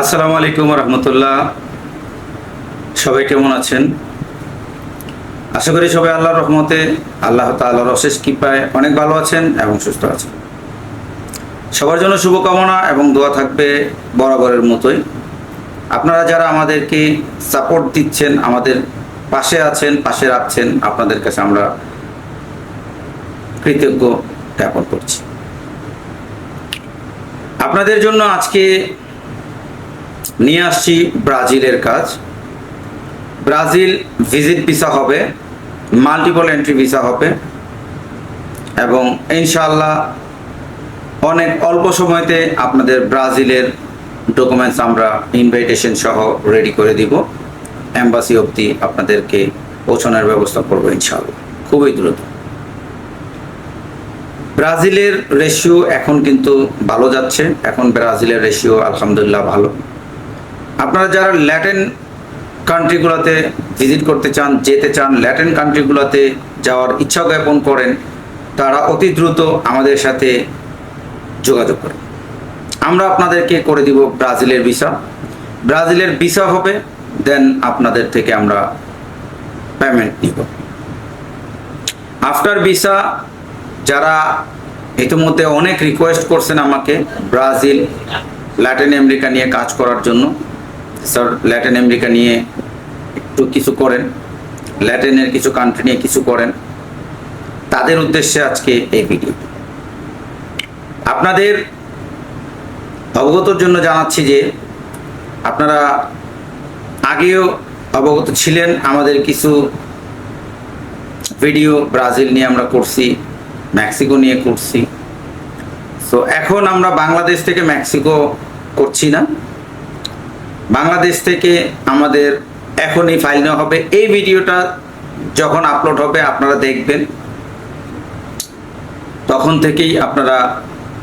আসসালামু আলাইকুম রহমতুল্লাহ। সবাই কেমন আছেন? আশা করি সবাই আল্লাহর রহমতে, আল্লাহ তাআলার অশেষ কৃপায় অনেক ভালো আছেন এবং সুস্থ আছেন। সবার জন্য শুভকামনা এবং দোয়া থাকবে বরাবরের মতোই। আপনারা যারা আমাদেরকে সাপোর্ট দিচ্ছেন, আমাদের পাশে আছেন, পাশে রাখছেন, আপনাদের কাছে আমরা কৃতজ্ঞ জ্ঞাপন করছি। আপনাদের জন্য আজকে নিয়ে আসছি ব্রাজিলের কাজ। ব্রাজিল ভিজিট ভিসা হবে, মাল্টিপল এন্ট্রি ভিসা হবে এবং ইনশাআল্লাহ অনেক অল্প সময়তে আপনাদের ব্রাজিলের ডকুমেন্টস আমরা ইনভাইটেশন সহ রেডি করে দিব। অ্যাম্বাসি অবধি আপনাদেরকে পৌঁছানোর ব্যবস্থা করব ইনশাআল্লাহ, খুবই দ্রুত। ব্রাজিলের রেশিও এখন কিন্তু ভালো যাচ্ছে, এখন ব্রাজিলের রেশিও আলহামদুলিল্লাহ ভালো। আপনারা যারা ল্যাটিন কান্ট্রিগুলোতে ভিজিট করতে চান, যেতে চান ল্যাটিন কান্ট্রিগুলোতে যাওয়ার ইচ্ছা জ্ঞাপন করেন, তারা অতি দ্রুত আমাদের সাথে যোগাযোগ করেন। আমরা আপনাদেরকে করে দিব ব্রাজিলের ভিসা। ব্রাজিলের ভিসা হবে দেন আপনাদের থেকে আমরা পেমেন্ট নিব। আফটার ভিসা যারা ইতিমধ্যে অনেক রিকোয়েস্ট করছেন আমাকে, ব্রাজিল ল্যাটিন আমেরিকা নিয়ে কাজ করার জন্য স্যার ল্যাটিন আমেরিকা নিয়ে একটু কিছু করেন। ল্যাটিনের কিছু কান্ট্রি নিয়ে কিছু করেন। তাদের উদ্দেশ্যে আজকে এই ভিডিও আপনাদের অবগতর জন্য জানাচ্ছি যে আপনারা আগেও অবগত ছিলেন, আমাদের কিছু ভিডিও ব্রাজিল নিয়ে আমরা করছি মেক্সিকো নিয়ে করছি। সো এখন আমরা বাংলাদেশ থেকে মেক্সিকো করছি না। বাংলাদেশ থেকে আমাদের এখনই ফাইল নেওয়া হবে। এই ভিডিওটা যখন আপলোড হবে, আপনারা দেখবেন। তখন থেকেই আপনারা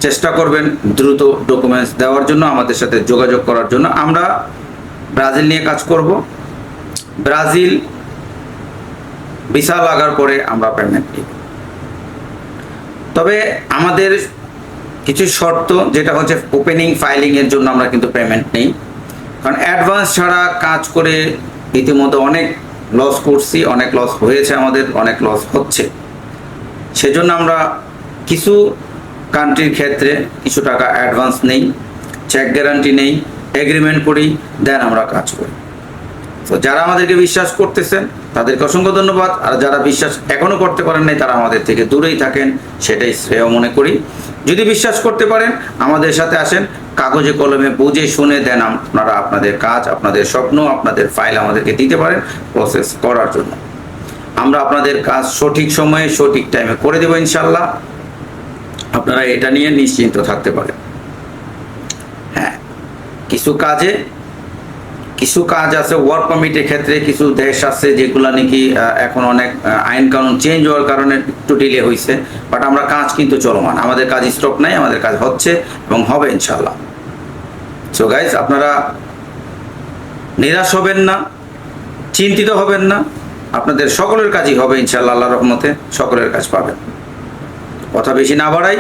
চেষ্টা করবেন দ্রুত ডকুমেন্টস দেওয়ার জন্য, আমাদের সাথে যোগাযোগ করার জন্য। আমরা ব্রাজিল নিয়ে কাজ করব। ব্রাজিল ভিসা লাগার পরে আমরা পেমেন্ট নিব তবে আমাদের কিছু শর্ত, যেটা হচ্ছে ওপেনিং ফাইলিং এর জন্য আমরা কিন্তু পেমেন্ট নেই। কারণ অ্যাডভান্স ছাড়া কাজ করে ইতিমধ্যে অনেক লস করছি, অনেক লস হয়েছে আমাদের, অনেক লস হচ্ছে। সেজন্য আমরা কিছু কান্ট্রির ক্ষেত্রে কিছু টাকা অ্যাডভান্স নেই চেক গ্যারান্টি নেই এগ্রিমেন্ট করি দেন আমরা কাজ করি। তো যারা আমাদেরকে বিশ্বাস করতেছেন, তাদেরকে অসংখ্য ধন্যবাদ। আর যারা বিশ্বাস এখনও করতে পারেন নাই, তারা আমাদের থেকে দূরেই থাকেন, সেটাই শ্রেয় মনে করি। যদি বিশ্বাস করতে পারেন, আমাদের সাথে আসেন কাগজে কলমে বুঝে শুনে দেন আপনারা আপনাদের কাজ, আপনাদের স্বপ্ন, আপনাদের ফাইল আমাদেরকে দিতে পারেন প্রসেস করার জন্য। আমরা আপনাদের কাজ সঠিক সময়ে, সঠিক টাইমে করে দেবো ইনশাল্লাহ আপনারা এটা নিয়ে নিশ্চিন্ত থাকতে পারেন। হ্যাঁ কিছু কাজে কিছু কাজ আছে ওয়ার্ক পারমিটের ক্ষেত্রে কিছু দেশ আছে যেগুলো নাকি এখন অনেক আইন কানুন চেঞ্জ হওয়ার কারণে একটু ডিলে হয়েছে বাট আমরা কাজ কিন্তু চলমান। আমাদের কাজ স্টপ নাই, আমাদের কাজ হচ্ছে এবং হবে ইনশাল্লাহ সো গাইজ আপনারা নিরাশ হবেন না, চিন্তিত হবেন না, আপনাদের সকলের কাজই হবে ইনশাল্লাহ আল্লাহ রহমতে সকলের কাজ পাবেন। কথা বেশি না বাড়াই,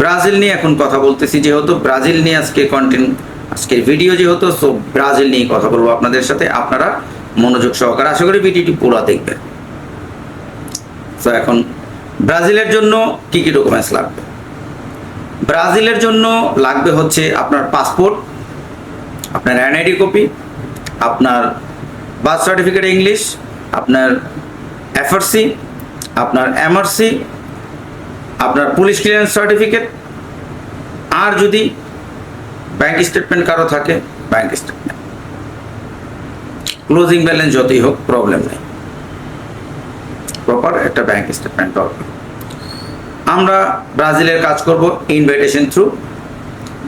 ব্রাজিল নিয়ে এখন কথা বলতেছি, যেহেতু ব্রাজিল নিয়ে আজকে কন্টেন্ট আজকের ভিডিও যেহেতু সো ব্রাজিল নিয়ে কথা বলব আপনাদের সাথে। আপনারা মনোযোগ সহকারে আশা করি ভিডিওটি পুরো দেখবেন। তো এখন ব্রাজিলের জন্য কি কি ডকুমেন্টস লাগবে? ব্রাজিলের জন্য লাগবে হচ্ছে আপনার পাসপোর্ট আপনার এনআইডি কপি আপনার বার্থ সার্টিফিকেট ইংলিশ আপনার এফআরসি আপনার এমআরসি আপনার পুলিশ ক্লিয়ারেন্স সার্টিফিকেট আর যদি ব্যাংক স্টেটমেন্ট কারও থাকে ব্যাংক স্টেটমেন্ট ক্লোজিং ব্যালেন্স যতই হোক প্রবলেম নেই। প্রপার একটা ব্যাংক স্টেটমেন্ট আমরা ব্রাজিলের কাজ করব ইনভাইটেশন থ্রু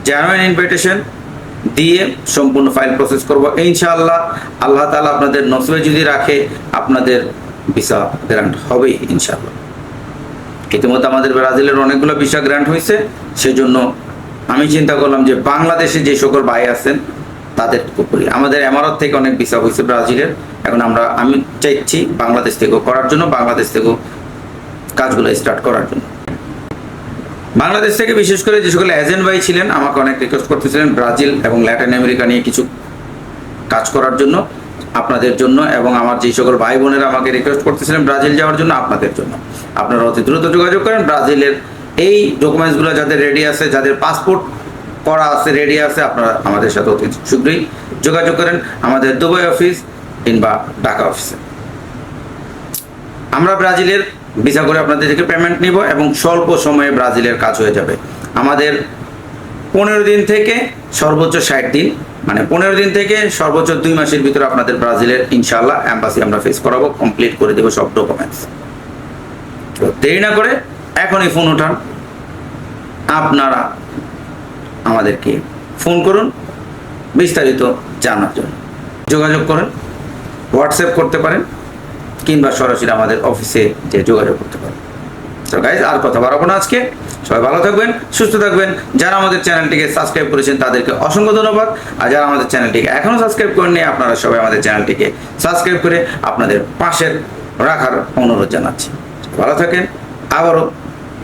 জেনুইন ইনভাইটেশন দিয়ে সম্পূর্ণ ফাইল প্রসেস করব। ইনশাআল্লাহ আল্লাহ তাআলা আপনাদের নসবে যদি রাখে, আপনাদের ভিসা গ্রান্ট হবেই ইনশাআল্লাহ। ইতিমধ্যে আমাদের ব্রাজিলের অনেকগুলো ভিসা গ্রান্ট হয়েছে, সেজন্য আমি চিন্তা করলাম যে বাংলাদেশে যে সকল ভাই আছেন, তাদের উপরে আমাদের এমারত থেকে অনেক ভিসা হয়েছে ব্রাজিলের। এখন আমরা, আমি চাইছি বাংলাদেশ থেকেও করার জন্য, বাংলাদেশ থেকেও কাজগুলো স্টার্ট করার জন্য। বাংলাদেশ থেকে বিশেষ করে যে সকল এজেন্ট ভাই ছিলেন, আমাকে অনেক রিকোয়েস্ট করতেছিলেন ব্রাজিল এবং ল্যাটিন আমেরিকা নিয়ে কিছু কাজ করার জন্য, আপনাদের জন্য এবং আমার যে সকল ভাই বোনেরা আমাকে রিকোয়েস্ট করতেছিলেন ব্রাজিল যাওয়ার জন্য, আপনাদের জন্য। আপনারা অতি দ্রুত যোগাযোগ করেন, ব্রাজিলের এই ডকুমেন্টসগুলো যাদের রেডি আছে, যাদের পাসপোর্ট করা আছে রেডি আছে, আপনারা আমাদের সাথে অতি শীঘ্রই যোগাযোগ করেন আমাদের দুবাই অফিস কিংবা ঢাকা অফিসে আমরা ব্রাজিলের ভিসা করে আপনাদের থেকে পেমেন্ট নিব এবং স্বল্প সময়ে ব্রাজিলের কাজ হয়ে যাবে। আমাদের পনেরো দিন থেকে সর্বোচ্চ ষাট দিন মানে পনেরো দিন থেকে সর্বোচ্চ দুই মাসের ভিতরে আপনাদের ব্রাজিলের ইনশাল্লাহ অ্যাম্বাসি আমরা ফেস করাবো কমপ্লিট করে দেবো সব ডকুমেন্টস তো দেরি না করে এখনই ফোন ওঠান আপনারা আমাদেরকে ফোন করুন, বিস্তারিত জানার জন্য। যোগাযোগ করেন হোয়াটসঅ্যাপ করতে পারেন, কিংবা সরাসরি আমাদের অফিসে যে যোগাযোগ করতে পারেন। তো গাইজ আর কথা বাড়াবো না আজকে। সবাই ভালো থাকবেন, সুস্থ থাকবেন। যারা আমাদের চ্যানেলটিকে সাবস্ক্রাইব করেছেন, তাদেরকে অসংখ্য ধন্যবাদ। আর যারা আমাদের চ্যানেলটিকে এখনও সাবস্ক্রাইব করেননি, আপনারা সবাই আমাদের চ্যানেলটিকে সাবস্ক্রাইব করে আপনাদের পাশের রাখার অনুরোধ জানাচ্ছি। ভালো থাকেন, আবারও